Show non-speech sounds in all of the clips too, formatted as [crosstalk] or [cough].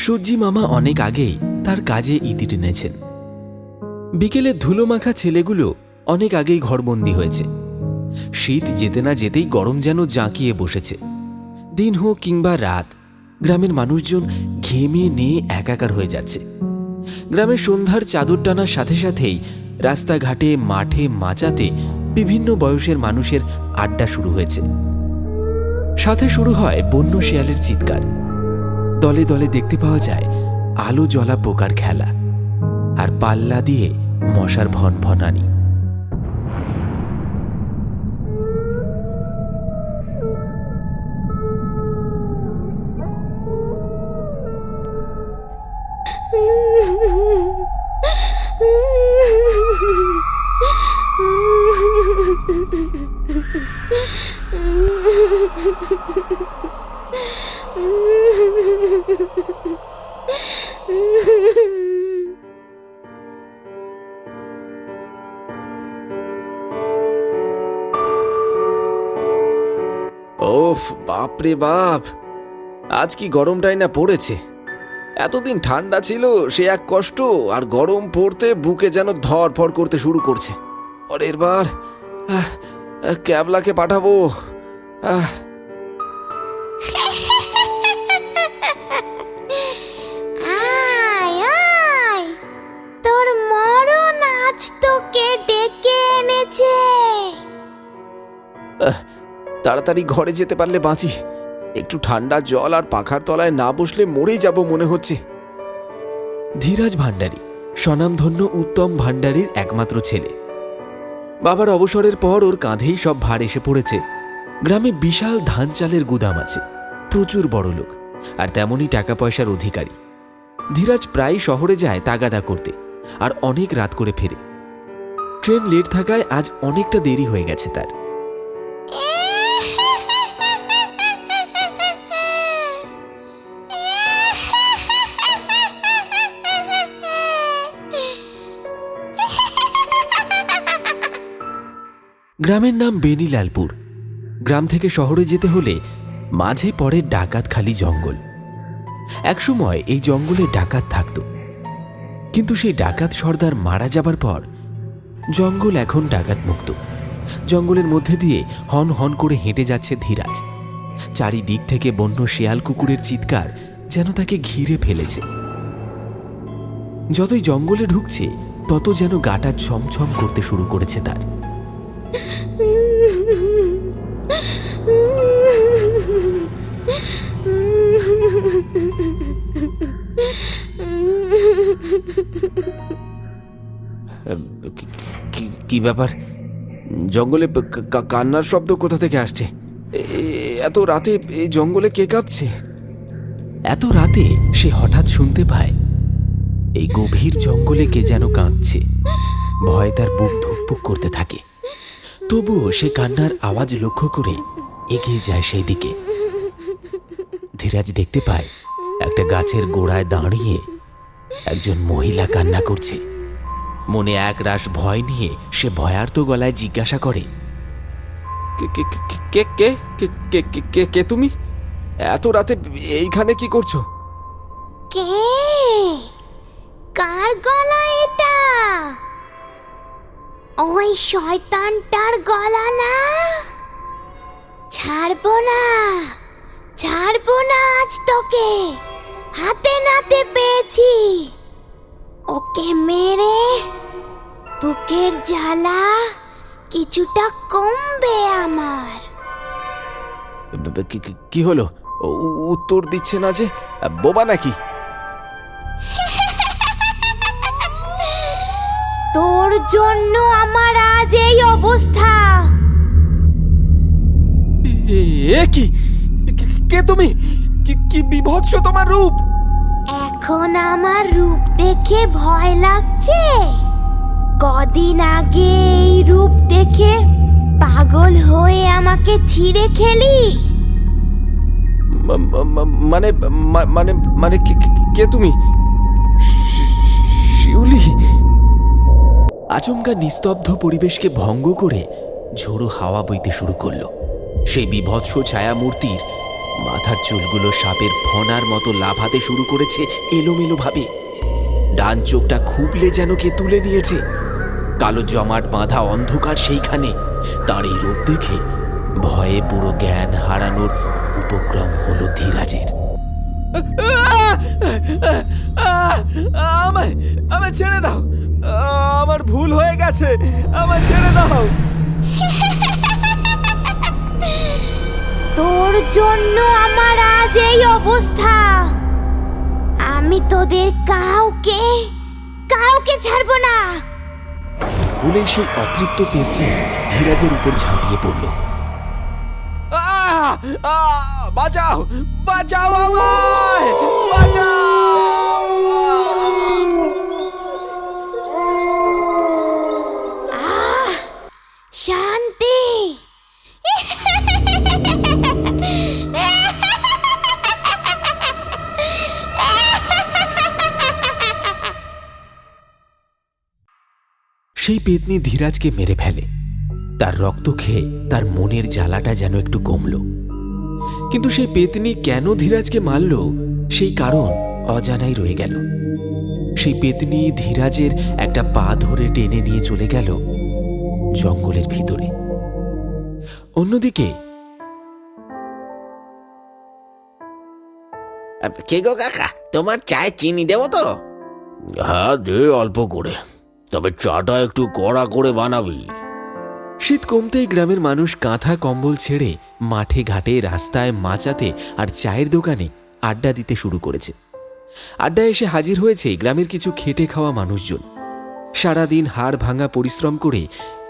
সূর্যি মামা অনেক আগেই তার কাজে ইতি টেনেছেন। বিকেলে ধুলো মাখা ছেলেগুলো অনেক আগেই ঘরবন্দি হয়েছে। শীত যেতে না যেতেই গরম যেন জাঁকিয়ে বসেছে। দিন হোক কিংবা রাত, গ্রামের মানুষজন ঘেমে নিয়ে একাকার হয়ে যাচ্ছে। গ্রামের সন্ধ্যার চাদর টানার সাথে সাথেই রাস্তাঘাটে, মাঠে মাচাতে বিভিন্ন বয়সের মানুষের আড্ডা শুরু হয়েছে। সাথে শুরু হয় বন্য শিয়ালের চিৎকার। দলে দলে দেখতে পাওয়া যায় আলো জ্বলা পোকার খেলা আর পাল্লা দিয়ে মশার ভন ভনানি [laughs] বাপরে বাপ। আজ কি গরমটাই না পড়েছে? এতদিন ঠান্ডা ছিল সে এক কষ্ট আর গরম পড়তে বুকে যেন ধরফর করতে শুরু করছে। পরের বার ক্যাবলাকে পাঠাবো। আহ তাড়াতাড়ি ঘরে যেতে পারলে বাঁচি। একটু ঠান্ডা জল আর পাখার তলায় না বসলে মরেই যাব মনে হচ্ছে। ধীরাজ ভাণ্ডারী, স্বনামধন্য উত্তম ভাণ্ডারীর একমাত্র ছেলে। বাবার অবসরের পর ওর কাঁধেই সব ভার এসে পড়েছে। গ্রামে বিশাল ধান চালের গুদাম আছে। প্রচুর বড় লোক, আর তেমনই টাকা পয়সার অধিকারী। ধীরাজ প্রায় শহরে যায় তাগাদা করতে, আর অনেক রাত করে ফেরে। ট্রেন লেট থাকায় আজ অনেকটা দেরি হয়ে গেছে তার। গ্রামের নাম বেনিলালপুর। গ্রাম থেকে শহরে যেতে হলে মাঝে পড়ে ডাকাত খালি জঙ্গল। একসময় এই জঙ্গলে ডাকাত থাকত। কিন্তু সেই ডাকাত সর্দার মারা যাবার পর জঙ্গল এখন ডাকাত মুক্ত জঙ্গলের মধ্যে দিয়ে হন হন করে হেঁটে যাচ্ছে ধীরাজ। চারিদিক থেকে বন্য শেয়াল কুকুরের চিৎকার যেন তাকে ঘিরে ফেলেছে। যতই জঙ্গলে ঢুকছে, তত যেন গাটা ছমছম করতে শুরু করেছে তার। কি ব্যাপার? জঙ্গলে কান্নার শব্দ কোথা থেকে আসছে? এত রাতে এই জঙ্গলে কে কাঁদছে? এত রাতে সে হঠাৎ শুনতে পায়, এই গভীর জঙ্গলে কে যেন কাঁদছে। ভয় তার বুক ধুকপুক করতে থাকে। তবুও সে কান্নার আওয়াজ লক্ষ্য করে এগিয়ে যায় সেই দিকে। ধীরাজ দেখতে পায়, একটা গাছের গোড়ায় দাঁড়িয়ে একজন মহিলা কান্না করছে। মনে এক রাশ ভয় নিয়ে সে ভয়ার্ত গলায় জিজ্ঞাসা করে, কে, কে- কে কে- কে কে তুমি? এত রাতে এইখানে কি করছ? কে? কার গলা এটা? ওই শয়তানটার গলা না? ছাড়বো না ছাড়বো না আজ তোকে, হাতে নাতে পেয়েছি। ওকে মেরে বুকের জ্বালা কিছুটা কমবে আমার। কি- হলো? উত্তর দিচ্ছে না যে বোবা নাকি? [laughs] তোর জন্য আমার আজ এই অবস্থা। এ- কে- কে তুমি? কি কি বিভৎস তোমার রূপ? এখন আমার রূপ দেখে ভয় লাগছে। কদিন আগে এই রূপ দেখে পাগল হয়ে আমাকে ছিঁড়ে খেলি। মানে মানে মানে কে তুমি? শিউলি? আচমকা নিস্তব্ধ পরিবেশকে ভঙ্গ করে ঝোড়ো হাওয়া বইতে শুরু করল। সেই বিভৎস ছায়ামূর্তির মাথার চুলগুলো সাপের ফনার মতো লাফাতে শুরু করেছে এলোমেলো ভাবে ডান চোখটা খুবলে যেন কে তুলে নিয়েছে। কালো জমাট বাঁধা অন্ধকার সেইখানে। তার এই রূপ দেখে ভয়ে পুরো জ্ঞান হারানোর উপক্রম হলো ধীরাজের। আমায় ছেড়ে দাও। আমার ভুল হয়ে গেছে। আমায় ছেড়ে দাও। জন্য আমার আজ এই অবস্থা। আমি তোদের কাউকে কাউকে ছাড়বো না। বলে সেই অতৃপ্ত পেতনি ধীরাজের উপর ঝাঁপিয়ে পড়ল। বাঁচাও বাঁচাও আমায় বাঁচাও। সেই পেতনি ধীরাজকে মেরে ফেলে। তার রক্ত খেয়ে তার মনের জ্বালাটা যেন একটু কমল। কিন্তু সেই পেতনি কেন ধীরাজকে মারল? সেই কারণ অজানাই রয়ে গেল। সেই পেতনি ধীরাজের একটা পা ধরে টেনে নিয়ে চলে গেল জঙ্গলের ভিতরে। অন্যদিকে কে গো কাকা? তোমার চায়ে চিনি দেবো তো? হ্যাঁ দে অল্প করে। তবে চাটা একটু কড়া করে বানাবি। শীত কমতেই গ্রামের মানুষ কাঁথা কম্বল ছেড়ে মাঠে ঘাটে রাস্তায় মাচাতে আর চায়ের দোকানে আড্ডা দিতে শুরু করেছে। আড্ডায় এসে হাজির হয়েছে গ্রামের কিছু খেটে খাওয়া মানুষজন। সারাদিন হাড় ভাঙা পরিশ্রম করে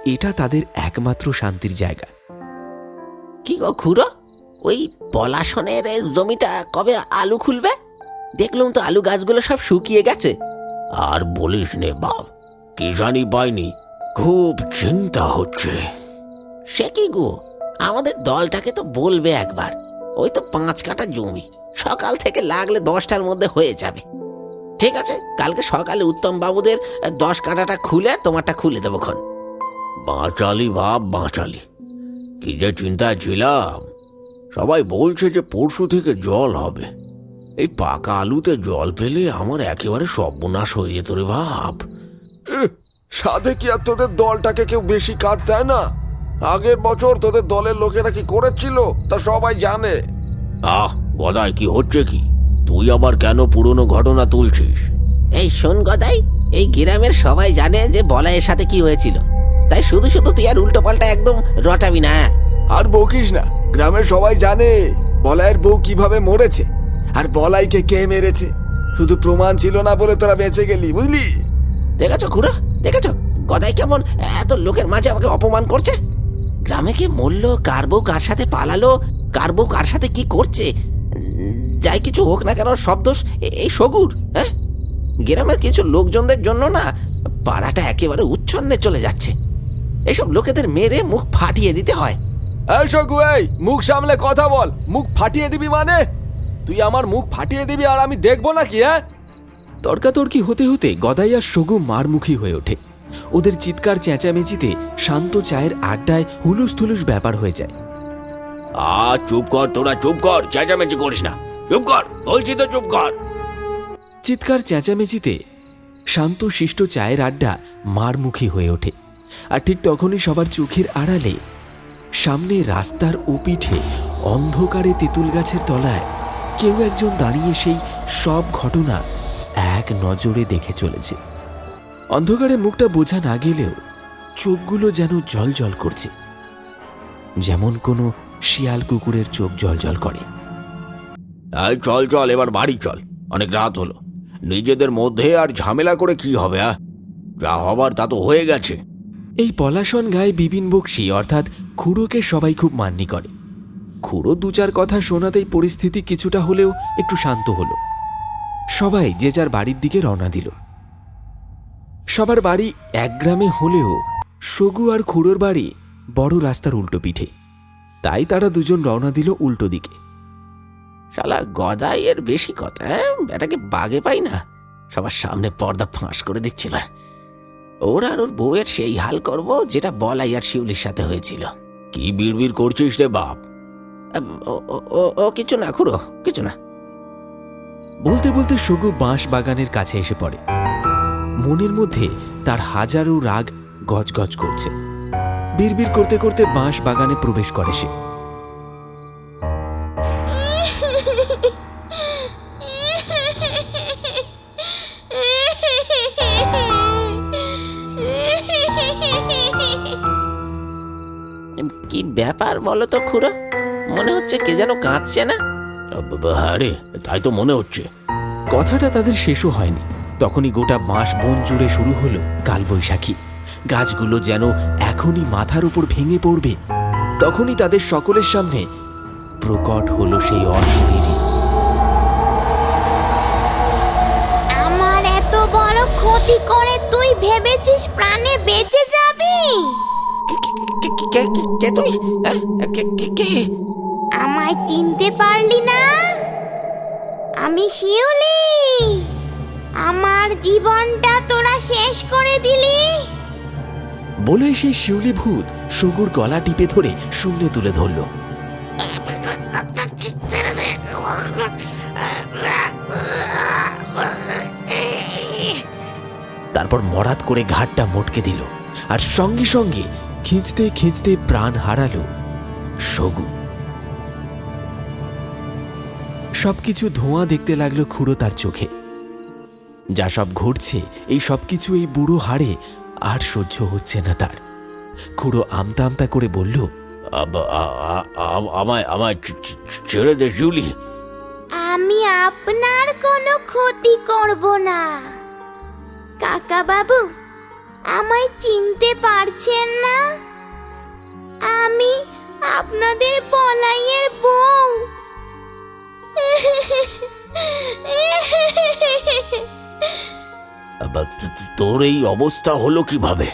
এটা তাদের একমাত্র শান্তির জায়গা। কি গো খুড়ো? ওই পলাশনের জমিটা কবে আলু খুলবে? দেখলাম তো আলু গাছগুলো সব শুকিয়ে গেছে। আর বলিস নে বাপ কি জানি পাইনি খুব চিন্তা হচ্ছে? সে কি গো? আমাদের দলটাকে তো বলবে একবার। ওই তো পাঁচ কাটা জমি। সকাল থেকে লাগলে দশটার মধ্যে হয়ে যাবে। ঠিক আছে কালকে সকালে উত্তম বাবুদের দশ কাটাটা খুলে তোমারটা খুলে দেবো খন বাঁচালি বাপ বাঁচালি। কি যে চিন্তায় ছিলাম। সবাই বলছে যে পরশু থেকে জল হবে। এই পাকা আলুতে জল পেলে আমার একেবারে সর্বনাশ হয়ে যেত রে বাপ সাধে কি আর তোদের দলটাকে কেউ বেশি কাজ দেয় না? আগের বছর তোদের দলের লোকেরা কি করেছিল তা সবাই জানে। আহ গদাই কি হচ্ছে কি? তুই আবার কেন পুরনো ঘটনা তুলছিস? এই শোন গদাই এই গ্রামের সবাই জানে যে বলাইয়ের সাথে কি হয়েছিল। তাই শুধু শুধু তুই আর উল্টো পাল্টা একদম রটাবি না আর বকিস না গ্রামের সবাই জানে বলাইয়ের বউ কীভাবে মরেছে আর বলাইকে কে মেরেছে। শুধু প্রমাণ ছিল না বলে তোরা বেঁচে গেলি বুঝলি? দেখেছ খুড়া? দেখেছ? গদাই কেমন? এত লোকের মাঝে আমাকে অপমান করছে? গ্রামে কি মরল? কার বউ কার সাথে পালালো? কার বউ কার সাথে কি করছে? যাই কিছু হোক না কেন, সব দোষ এই সগুর হ্যাঁ? গ্রামের কিছু লোকজনদের জন্য না পাড়াটা একেবারে উচ্ছন্নে চলে যাচ্ছে। এইসব লোকেদের মেরে মুখ ফাটিয়ে দিতে হয়। শকু এই, মুখ সামলে কথা বল। মুখ ফাটিয়ে দিবি মানে? তুই আমার মুখ ফাটিয়ে দিবি আর আমি দেখব নাকি হ্যাঁ? তর্কাতর্কি হতে হতে গদাই আর সগু মারমুখী হয়ে ওঠে। ওদের চিৎকার চেঁচামেচিতে শান্ত চায়ের আড্ডায় হুলুস থুলুস ব্যাপার হয়ে যায়। আ চুপ কর তোরা চুপ কর চেঁচামেচি করিস না। চুপ কর বলছি তো চুপ কর। চিৎকার চেঁচামেচিতে শান্ত শিষ্ট চায়ের আড্ডা মারমুখী হয়ে ওঠে। আর ঠিক তখনই সবার চোখের আড়ালে সামনে রাস্তার ওপিঠে অন্ধকারে তেঁতুল গাছের তলায় কেউ একজন দাঁড়িয়ে সেই সব ঘটনা এক নজরে দেখে চলেছে। অন্ধকারে মুখটা বোঝা না গেলেও চোখগুলো যেন জল জল করছে। যেমন কোনো শিয়াল কুকুরের চোখ জল জল করে চল চল এবার বাড়ি চল। অনেক রাত হলো। নিজেদের মধ্যে আর ঝামেলা করে কি হবে আ যা হবার তা তো হয়ে গেছে। এই পলাশন গায়ে বিপিন বক্সি অর্থাৎ খুড়োকে সবাই খুব মান্যি করে। খুড়ো দু চার কথা শোনাতেই পরিস্থিতি কিছুটা হলেও একটু শান্ত হলো। সবাই যে যার বাড়ির দিকে রওনা দিল। সবার বাড়ি এক গ্রামে হলেও সগু আর খুড়োর বাড়ি বড় রাস্তার উল্টো পিঠে। তাই তারা দুজন রওনা দিল উল্টো দিকে। শালা গদাই এর বেশি কথা হ্যাঁ? এটাকে বাগে পাই না। সবার সামনে পর্দা ফাঁস করে দিচ্ছিল। ওর আর ওর বউয়ের সেই হাল করব যেটা বলাই আর শিউলির সাথে হয়েছিল। কি বিড়বিড় করছিস রে বাপ? ও ও- ও- ও কিছু না খুড়ো কিছু না। বলতে বলতে সগু বাঁশ বাগানের কাছে এসে পড়ে। মনের মধ্যে তার হাজারো রাগ গজগজ করছে। বিড়বিড় করতে করতে বাঁশ বাগানে প্রবেশ করে সে। কি ব্যাপার বলো তো খুড়ো? মনে হচ্ছে কে যেন কাঁদছে না? হ্যাঁ রে তাই তো মনে হচ্ছে। কথাটা তাদের শেষও হয়নি। তখনই গোটা বাঁশ বন জুড়ে শুরু হলো কালবৈশাখী। গাছগুলো যেন এখনই মাথার উপর ভেঙে পড়বে। তখনই তাদের সকলের সামনে প্রকট হলো সেই অশরীরী। আমার এত বড় ক্ষতি করে তুই ভেবেছিস প্রাণে বেঁচে যাবি? কে- তুই? কে? আমায় চিনতে পারলি না? আমি শিউলি। আমার জীবনটা তোরা শেষ করে দিলি। বলে সেই শিউলি ভূত সগুর গলা টিপে ধরে শূন্যে তুলে ধরল। তারপর মরাত করে ঘাটটা মটকে দিল আর সঙ্গে সঙ্গে খিঁচতে খিঁচতে প্রাণ হারালো সগু সবকিছু ধোঁয়া দেখতে লাগল খুঁড়ো তার চোখে। যা সব ঘটছে এই সব কিছু এই বুড়ো হাড়ে আর সহ্য হচ্ছে না তার। খুড়ো আমতা আমতা করে বলল আমায় আমায় ছেড়ে দে শিউলি। আমি আপনার কোনো ক্ষতি করব না। কাকা বাবু আমায় চিনতে পারছেন না? আমি আপনাদের বলাইয়ের বউ। তোর এই অবস্থা হলো কীভাবে?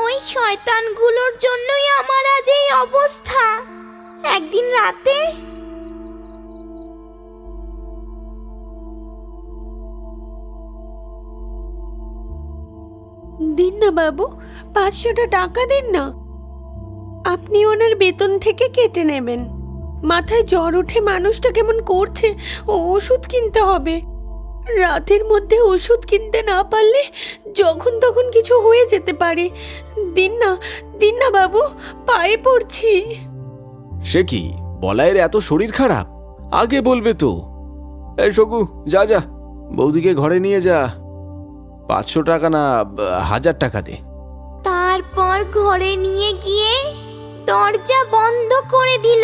ওই শয়তানগুলোর জন্যই আমার আজ এই অবস্থা। একদিন রাতে দিন না বাবু পাঁচশোটা টাকা দিন না। আপনি ওনার বেতন থেকে কেটে নেবেন। মাথায় জ্বর উঠে মানুষটা কেমন করছে? ও ওষুধ কিনতে হবে। রাতের মধ্যে ওষুধ কিনতে না পারলে যখন তখন কিছু হয়ে যেতে পারে। দিন না দিন না বাবু পায়ে পড়ছি। সে কি? বলায়ের এত শরীর খারাপ? আগে বলবে তো। এই শকু যা যা। বৌদিকে ঘরে নিয়ে যা। পাঁচশো টাকা না হাজার টাকা দে। তারপর ঘরে নিয়ে গিয়ে দরজা বন্ধ করে দিল।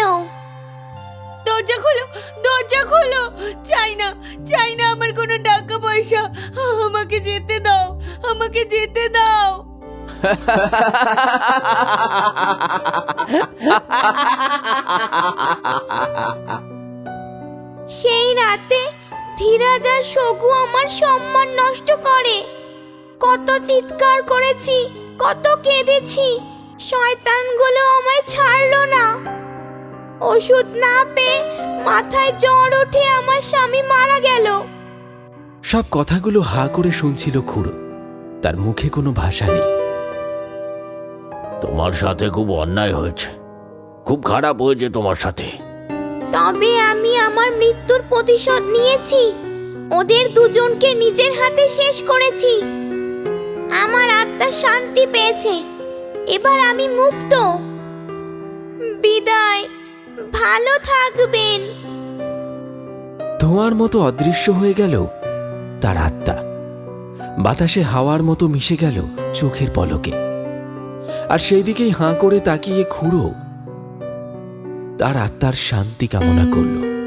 দরজা খোলো দরজা খোলো। চাই না চাই না আমার কোনো টাকা পয়সা। আমাকে যেতে দাও, আমাকে যেতে দাও। সেই রাতে ধীরাজ আর সগু আমার সম্মান নষ্ট করে। কত চিৎকার করেছি, কত কেঁদেছি, শয়তানগুলো আমায় ছাড়লো না। ওষুধ না পেয়ে মাথায় জ্বর উঠে আমার স্বামী মারা গেল। সব কথাগুলো হা করে শুনছিল খুড়ো। তার মুখে কোনো ভাষা নেই। তোমার সাথে খুব অন্যায় হয়েছে। খুব খারাপ হয়েছে তোমার সাথে। তবে আমি আমার মৃত্যুর প্রতিশোধ নিয়েছি। ওদের দুজনকে নিজের হাতে শেষ করেছি। আমার আত্মা শান্তি পেয়েছে। এবার আমি মুক্ত। বিদায়। ভালো থাকবেন। ধোঁয়ার মতো অদৃশ্য হয়ে গেল তার আত্মা। বাতাসে হাওয়ার মতো মিশে গেল চোখের পলকে। আর সেই দিকেই হাঁ করে তাকিয়ে খুঁড়ো তার আত্মার শান্তি কামনা করল।